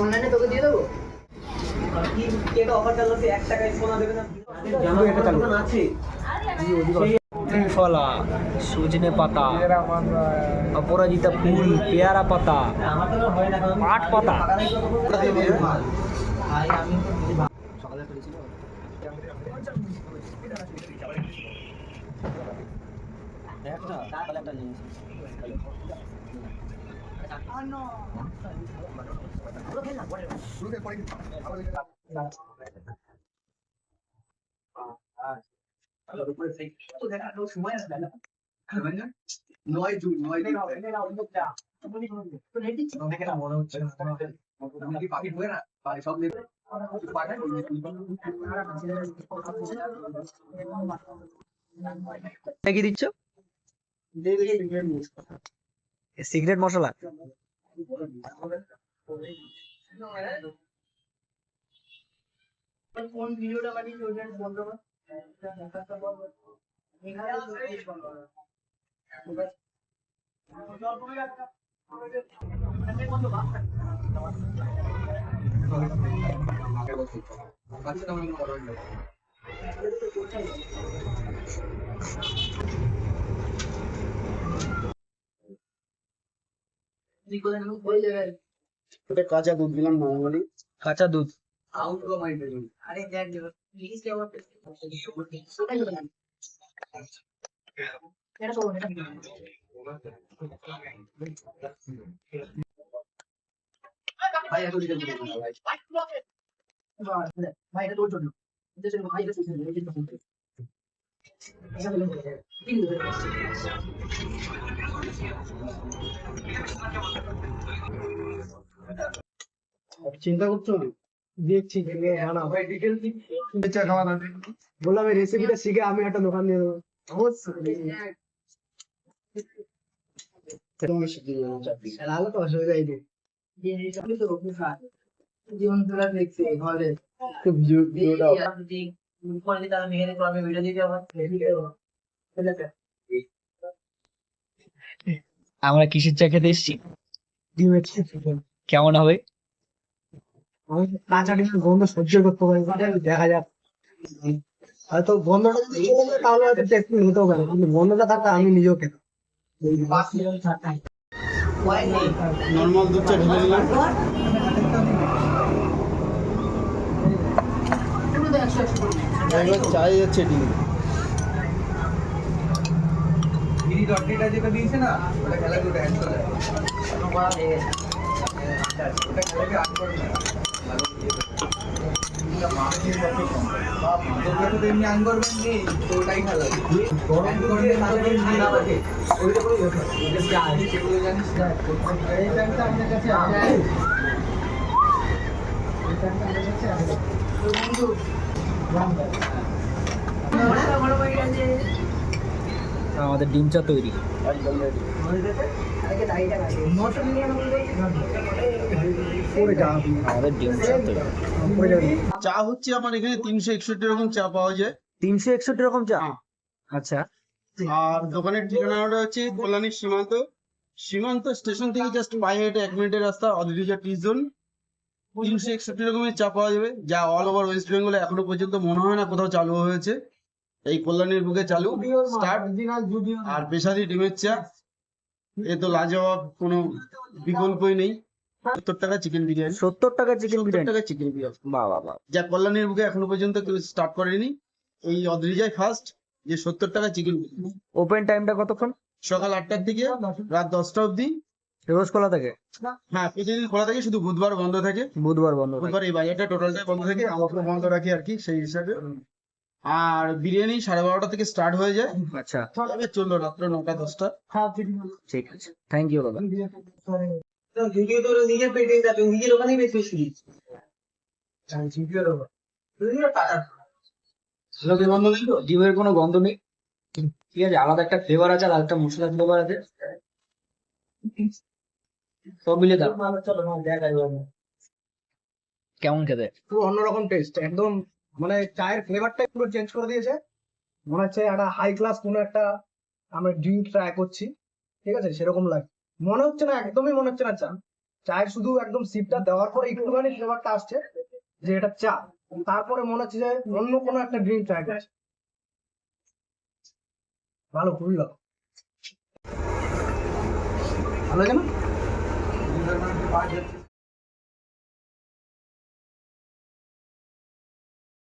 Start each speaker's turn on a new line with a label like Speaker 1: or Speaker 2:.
Speaker 1: অনলাইনে তোকে দিয়ে দেবো?
Speaker 2: ত্রিফলা সজনে পাতা অপরাজিতা ফুল পেয়ারা পাতা পাট পাতা।
Speaker 3: নয় জুন নয় জুন পাখি ঢুকে না পাখি সব দেখে
Speaker 2: কি দিচ্ছ? সিক্রেট মশলা?
Speaker 1: কোন ভিডিওটা বানিয়েছি ওটা বন্ধ
Speaker 3: বাচ্চাটা অনেক বড় হয়ে যাবে
Speaker 1: তুই কোথায় ঢুক ওই জায়গায়
Speaker 4: ওটা কাঁচা দুধ দিলাম নর্মালি
Speaker 2: কাঁচা দুধ।
Speaker 3: ভাই
Speaker 1: এটা তোর জন্য। জন্য। ভাই এটা
Speaker 4: চিন্তা করছ দেখছি বললাম রেসিপিটা শিখে আমি একটা দোকান দিয়ে দেবো তাহলে তো অসুবিধাই
Speaker 1: জীবন তোরা দেখছি ঘরে
Speaker 4: ভিডিওটা
Speaker 1: ভিডিও দিতে আমার
Speaker 2: আমরা কিসের চা খেতে এসেছি?
Speaker 4: ডিমের
Speaker 2: কেমন হবে?
Speaker 4: কাঁচা ডিমের গন্ধ সহ্য করতে পারি দেখা যাক। হয়তো গন্ধটা যদি চলে যায় তাহলে হয়তো টেস্ট হতেও পারে। কিন্তু গন্ধটা থাকলে আমি নিজেও খেতাম। নর্মাল দুধটা ঢেলে দিলাম চাই যাচ্ছে ডিম
Speaker 3: মিনি ডটটা যেটা দিয়েছে না ওটা খেলা দুটো হ্যান্ড চলে ওটা খেলাকে আট করে না
Speaker 2: আমাদের ডিম চা তৈরি আমাদের ডিম চা তৈরি।
Speaker 4: চা হচ্ছে আমার এখানে তিনশো একষট্টি রকম চা পাওয়া যায়।
Speaker 2: তিনশো একষট্টি রকম চা?
Speaker 4: হ্যাঁ।
Speaker 2: আচ্ছা।
Speaker 4: আর দোকানের ঠিকানাটা হচ্ছে কল্যাণী সীমান্ত। সীমান্ত স্টেশন থেকে জাস্ট পায়ে হেঁটে এক মিনিটের রাস্তা অদ্বিতীয় টি জোন। তিনশো একষট্টি রকমের চা পাওয়া যাবে। যা অল ওভার ওয়েস্ট বেঙ্গলে এখনও পর্যন্ত মনে হয় না কোথাও চালু হয়েছে। এই কল্যাণীর বুকে চালু স্টার্ট। আর পেশাদি ডিমের চা। এ তো লাজবাব কোনো বিকল্পই নেই। সত্তর টাকা চিকেন বিরিয়ানি।
Speaker 2: সত্তর টাকা চিকেন
Speaker 4: সত্তর
Speaker 2: বিরিয়ানি।
Speaker 4: টাকা চিকেন বিরিয়ানি। যা কল্যাণীর বুকে এখনও পর্যন্ত কেউ স্টার্ট করেনি। এই ফার্স্ট যে সত্তর টাকা চিকেন
Speaker 2: ওপেন টাইমটা কতক্ষণ?
Speaker 4: সকাল আটটার থেকে রাত দশটা অবধি।
Speaker 2: রোজ খোলা থাকে?
Speaker 4: হ্যাঁ প্রতিদিন খোলা থাকে শুধু বুধবার বন্ধ থাকে।
Speaker 2: বুধবার বন্ধ
Speaker 4: বুধবার এই বাজারটা টোটালটাই বন্ধ থাকে বন্ধ রাখি আর কি সেই হিসাবে। আর বিরিয়ানি সাড়ে বারোটা থেকে স্টার্ট হয়ে যায়।
Speaker 2: আচ্ছা।
Speaker 4: তবে চলল রাত্র নটা দশটা।
Speaker 2: ঠিক আছে। থ্যাংক ইউ দাদা
Speaker 1: ভিডিও তো নিজের পেটে যাবে নিজের ওখানেই বেশি শুনিস
Speaker 2: গন্ধ নেই তো ডিমের কোনো গন্ধ নেই। ঠিক আছে আলাদা একটা ফ্লেভার আছে আর একটা মশলা ফ্লেভার আছে। সব মিলে দাও। কেমন খেতে?
Speaker 4: পুরো অন্যরকম টেস্ট একদম মানে চায়ের ফ্লেভারটাই পুরো চেঞ্জ করে দিয়েছে। মনে হচ্ছে একটা হাই ক্লাস কোনো একটা আমরা ড্রিঙ্ক ট্রাই করছি। ঠিক আছে? সেরকম লাগে।
Speaker 5: মনে হচ্ছে না, একদমই মনে হচ্ছে না চা। চায়ের শুধু একদম সিপটা দেওয়ার পরে একটুখানি ফ্লেভারটা আসছে, যে এটা চা। তারপরে মনে হচ্ছে যে অন্য কোনো একটা ড্রিঙ্ক ট্রাই করছে। ভালো, খুবই ভালো। ভালো